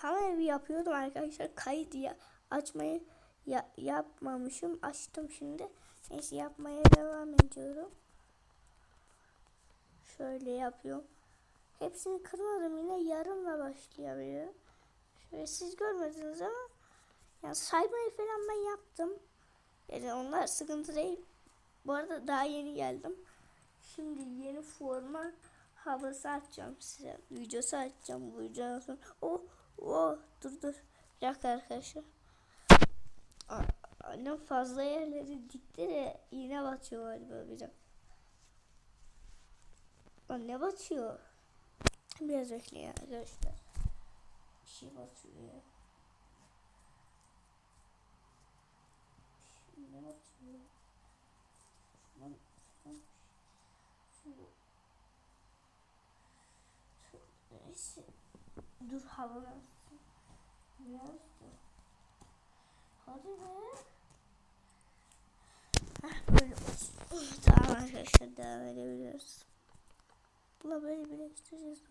Tam evi yapıyordum arkadaşlar. Kayıt ya açmayı ya yapmamışım. Açtım şimdi. Neyse yapmaya devam ediyorum. Şöyle yapıyorum. Hepsini kırmadım yine yarımla başlayabilirim. Şöyle siz görmediniz ama yani saymayı falan ben yaptım. Yani onlar sıkıntı değil. Bu arada daha yeni geldim. Şimdi yeni forma havası açacağım size. Videosu açacağım bu sonra. Oh, oh, dur dur. Bir dakika arkadaşlar. Annem fazla yerleri dikti de iğne batıyor galiba bir dakika. Lan ne batıyor? Biraz bekleyin arkadaşlar. Bir şey batıyor ya. Ne batıyor? Dur havalansın. Biraz dur. Hadi be. Heh, böyle olsun. Tamam arkadaşlar devam edebiliriz. Buna böyle birleştireceğiz.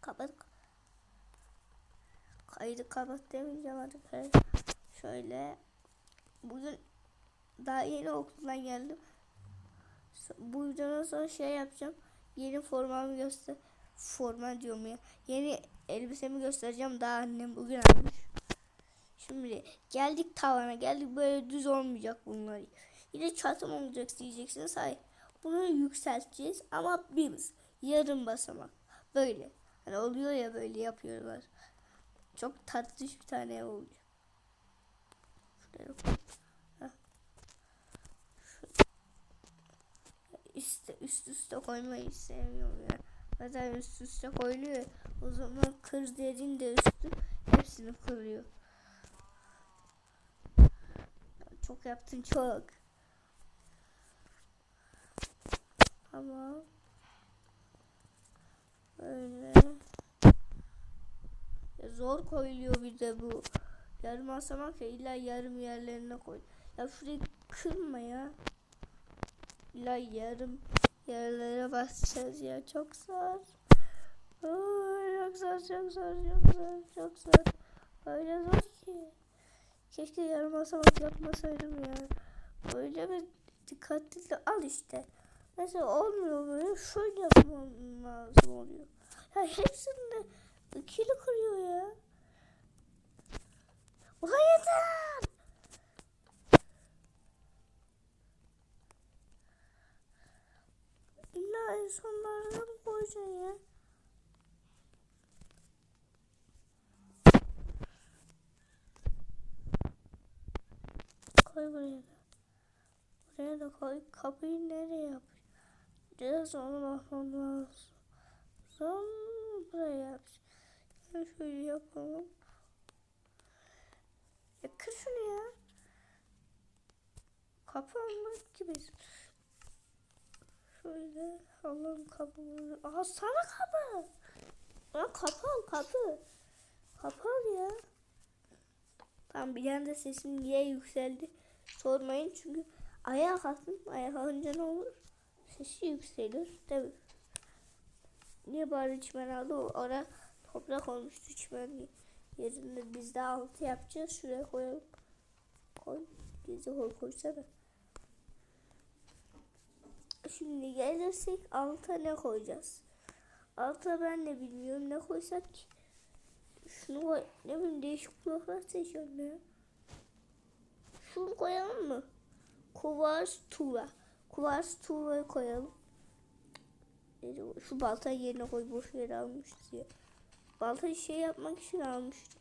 Kapat. Kaydı kapat demeyeceğim arkadaşlar. Şöyle. Bugün daha yeni okuldan geldim. Bu videodan sonra şey yapacağım. Yeni formamı göster. Forma diyorum ya. Yeni elbisemi göstereceğim. Daha annem bugün almış. Şimdi geldik tavana. Geldik böyle düz olmayacak bunlar. Yine çatım olacak diyeceksiniz. Hayır. Bunu yükselteceğiz ama biz yarım basamak. Böyle. Hani oluyor ya böyle yapıyorlar. Çok tatlı bir tane olacak. Şuraya İşte üst üste koymayı sevmiyorum ya. Zaten üst üste koyuluyor. O zaman kır dediğin de üstü hepsini kırıyor. Çok yaptın çok. Ama böyle Ya zor koyuluyor bir de bu. Yarım asamak ya illa yarım yerlerine koy. Ya şurayı kırma ya. İlla yarım yerlere basacağız ya. Çok zor. Çok zor, çok zor, çok zor, çok zor. Öyle zor ki. Keşke yarım asamak yapmasaydım ya. Böyle bir dikkatli al işte. Mesela olmuyor böyle şöyle yapmam lazım oluyor. Ya hepsinde ikili kırıyor ya. Ulan yeter. İnsanlara mı koyacaksın ya? Koy buraya da. Buraya da koy. Kapıyı nereye yap? Biraz onu bakmam lazım. Son buraya yap. Ben şöyle yapalım. Ya kır şunu ya. Kapı almak gibi. Şöyle Allah'ım kapı. Aha sana kapı. Ya kapı al kapı. Al ya. Tamam bir anda sesim niye yükseldi sormayın çünkü ayağa kalktım. Ayağa kalkınca ne olur? Sesi yükselir. Tabii. Niye bari çimen aldı? O ara toprak olmuştu çimen yerinde. Biz de altı yapacağız. Şuraya koyalım. Koy. Gezi koy koysana. Şimdi gelirsek alta ne koyacağız? Alta ben de bilmiyorum ne koysak ki. Şunu koy. Ne bileyim değişik bloklar seçiyorum ya. Şunu koyalım mı? Kuvars tuğla. Kuvars tuğlayı koyalım. Şu baltayı yerine koy boş yere almışız ya. Baltayı şey yapmak için almıştım.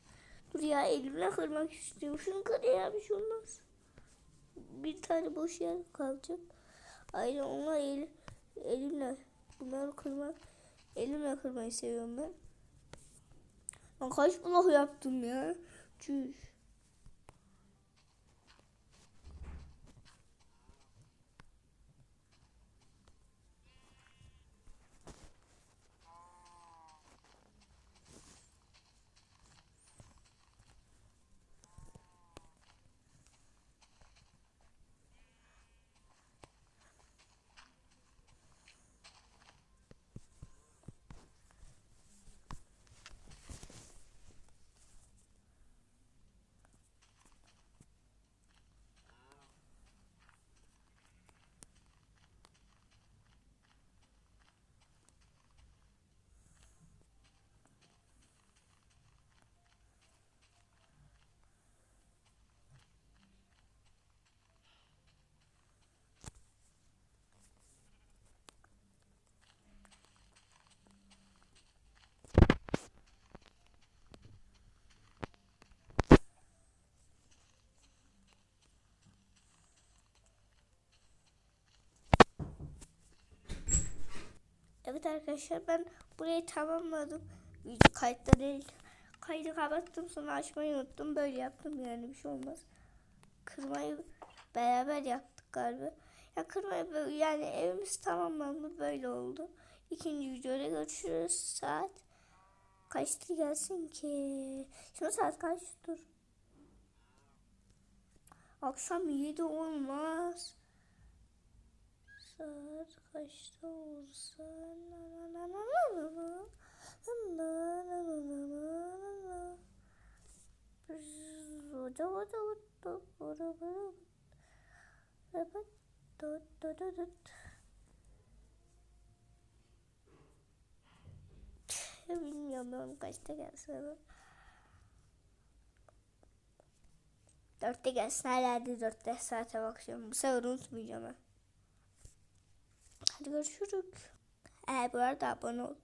Dur ya elimle kırmak istiyorum. Şunu kır ya bir şey olmaz. Bir tane boş yer kalacak. Aynen onlar el, elimle bunları kırmak elimle kırmayı seviyorum ben. Ben kaç blok yaptım ya? Çüş. Evet arkadaşlar ben burayı tamamladım. Kayıtta değil. Kaydı kapattım sonra açmayı unuttum. Böyle yaptım yani bir şey olmaz. Kırmayı beraber yaptık galiba. Ya kırmayı böyle yani evimiz tamamlandı böyle oldu. İkinci videoda görüşürüz. Saat kaçtı gelsin ki? Şimdi saat kaç? Dur. Akşam 7 olmaz. Saat kaçta olsa na na na na na na na na na na. Bilmiyorum ben kaçta gelsin ama. Dörtte gelsin herhalde dörtte saate bakıyorum. Bu sefer unutmayacağım ben. Hadi görüşürüz. Eğer bu arada abone ol.